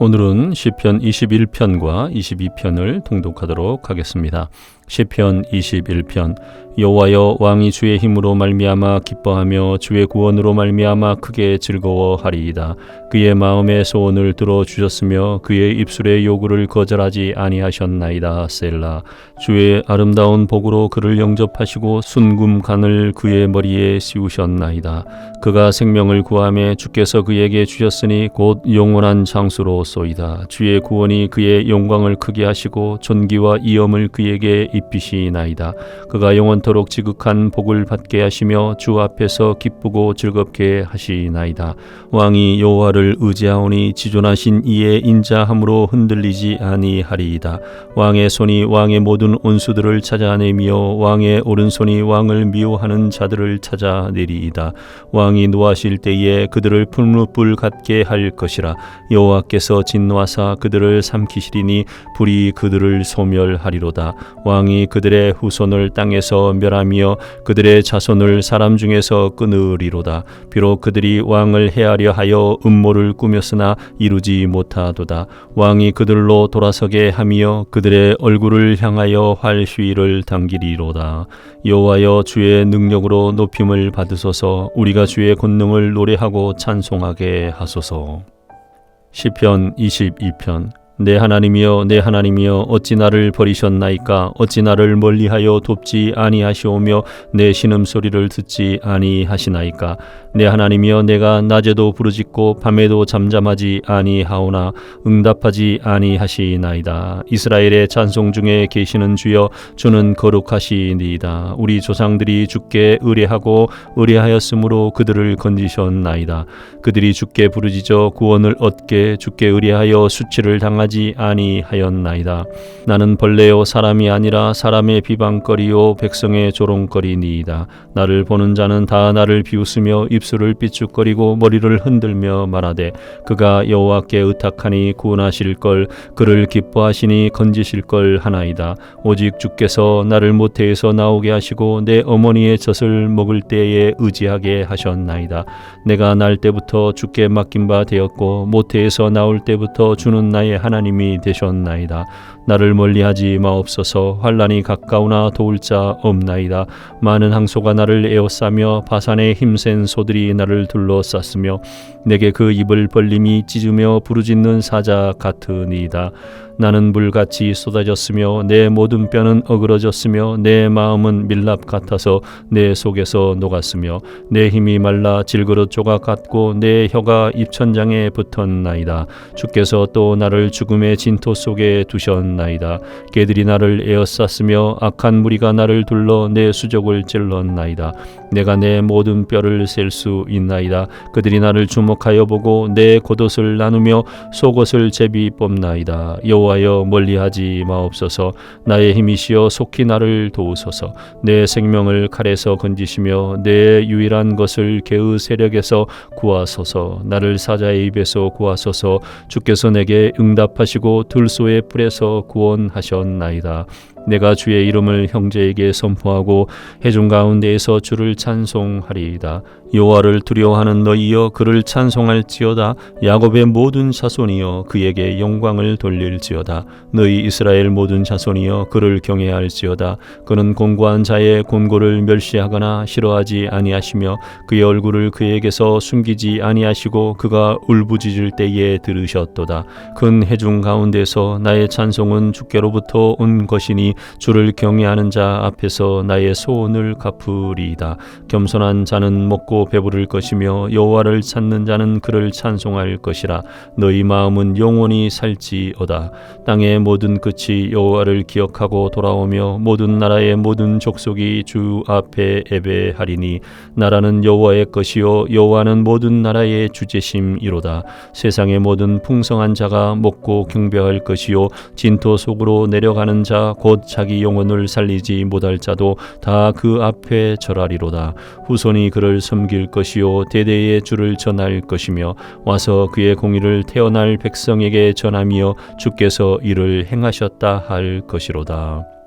오늘은 시편 21편과 22편을 통독하도록 하겠습니다. 시편 21편 여호와여 왕이 주의 힘으로 말미암아 기뻐하며 주의 구원으로 말미암아 크게 즐거워하리이다. 그의 마음의 소원을 들어 주셨으며 그의 입술의 요구를 거절하지 아니하셨나이다. 셀라 주의 아름다운 복으로 그를 영접하시고 순금간을 그의 머리에 씌우셨나이다. 그가 생명을 구함에 주께서 그에게 주셨으니 곧 영원한 장수로소이다. 주의 구원이 그의 영광을 크게 하시고 존귀와 이엄을 그에게 입히시나이다. 그가 영원 토록 지극한 복을 받게 하시며 주 앞에서 기쁘고 즐겁게 하시나이다. 왕이 여호와를 의지하오니 지존하신 이의 인자함으로 흔들리지 아니하리이다. 왕의 손이 왕의 모든 온수들을 찾아내며 왕의 오른손이 왕을 미워하는 자들을 찾아내리이다. 왕이 노하실 때에 그들을 풀무불 같게 할 것이라 여호와께서 진노하사 그들을 삼키시리니 불이 그들을 소멸하리로다. 왕이 그들의 후손을 땅에서 멸하며 그들의 자손을 사람 중에서 끊으리로다. 비록 그들이 왕을 해하려 하여 음모를 꾸몄으나 이루지 못하도다. 왕이 그들로 돌아서게 하며 그들의 얼굴을 향하여 활시위를 당기리로다. 여호와여 주의 능력으로 높임을 받으소서 우리가 주의 권능을 노래하고 찬송하게 하소서. 시편 22편 내 하나님이여 내 하나님이여 어찌 나를 버리셨나이까? 어찌 나를 멀리하여 돕지 아니하시오며 내 신음 소리를 듣지 아니하시나이까? 내 하나님이여 내가 낮에도 부르짖고 밤에도 잠잠하지 아니하오나 응답하지 아니하시나이다. 이스라엘의 찬송 중에 계시는 주여 주는 거룩하시니이다. 우리 조상들이 주께 의뢰하고 의뢰하였으므로 그들을 건지셨나이다. 그들이 주께 부르짖어 구원을 얻게 주께 의뢰하여 수치를 당하지 하지 아니하였나이다. 나는 벌레요 사람이 아니라 사람의 비방거리요 백성의 조롱거리니이다. 나를 보는 자는 다 나를 비웃으며 입술을 삐죽거리고 머리를 흔들며 말하되 그가 여호와께 의탁하니 구원하실 걸 그를 기뻐하시니 건지실 걸 하나이다. 오직 주께서 나를 모태에서 나오게 하시고 내 어머니의 젖을 먹을 때에 의지하게 하셨나이다. 내가 날 때부터 주께 맡긴 바 되었고 모태에서 나올 때부터 주는 나의 하나 하나님이 되셨나이다. 나를 멀리하지 마옵소서. 환란이 가까우나 도울 자 없나이다. 많은 항소가 나를 에워싸며 바산의 힘센 소들이 나를 둘러쌌으며 내게 그 입을 벌림이 찢으며 부르짖는 사자 같으니이다. 나는 물같이 쏟아졌으며 내 모든 뼈는 어그러졌으며 내 마음은 밀랍 같아서 내 속에서 녹았으며 내 힘이 말라 질그릇 조각 같고 내 혀가 입천장에 붙었나이다. 주께서 또 나를 죽 음의 진토 속에 두셨나이다. 개들이 나를 에어쌌으며 악한 무리가 나를 둘러 내 수족을 찔렀나이다. 내가 내 모든 뼈를 셀 수 있나이다. 그들이 나를 주목하여 보고 내 겉옷을 나누며 속옷을 제비 뽑나이다. 여호와여 멀리하지 마옵소서. 나의 힘이시여 속히 나를 도우소서. 내 생명을 칼에서 건지시며 내 유일한 것을 개의 세력에서 구하소서. 나를 사자의 입에서 구하소서. 주께서 내게 응답 하시고 들소의 뿔에서 구원하셨나이다. 내가 주의 이름을 형제에게 선포하고 해중 가운데에서 주를 찬송하리이다. 여호와를 두려워하는 너희여 그를 찬송할지어다. 야곱의 모든 자손이여 그에게 영광을 돌릴지어다. 너희 이스라엘 모든 자손이여 그를 경외할지어다. 그는 공고한 자의 곤고를 멸시하거나 싫어하지 아니하시며 그의 얼굴을 그에게서 숨기지 아니하시고 그가 울부짖을 때에 들으셨도다. 큰 해중 가운데서 나의 찬송은 주께로부터 온 것이니 주를 경외하는 자 앞에서 나의 소원을 갚으리이다. 겸손한 자는 먹고 배부를 것이며 여호와를 찾는 자는 그를 찬송할 것이라. 너희 마음은 영원히 살지어다. 땅의 모든 끝이 여호와를 기억하고 돌아오며 모든 나라의 모든 족속이 주 앞에 예배하리니 나라는 여호와의 것이요 여호와는 모든 나라의 주제심이로다. 세상의 모든 풍성한 자가 먹고 경배할 것이요 진토 속으로 내려가는 자 곧 자기 영혼을 살리지 못할 자도 다 그 앞에 절하리로다. 후손이 그를 섬길 것이요 대대의 주를 전할 것이며 와서 그의 공의를 태어날 백성에게 전하며 주께서 이를 행하셨다 할 것이로다.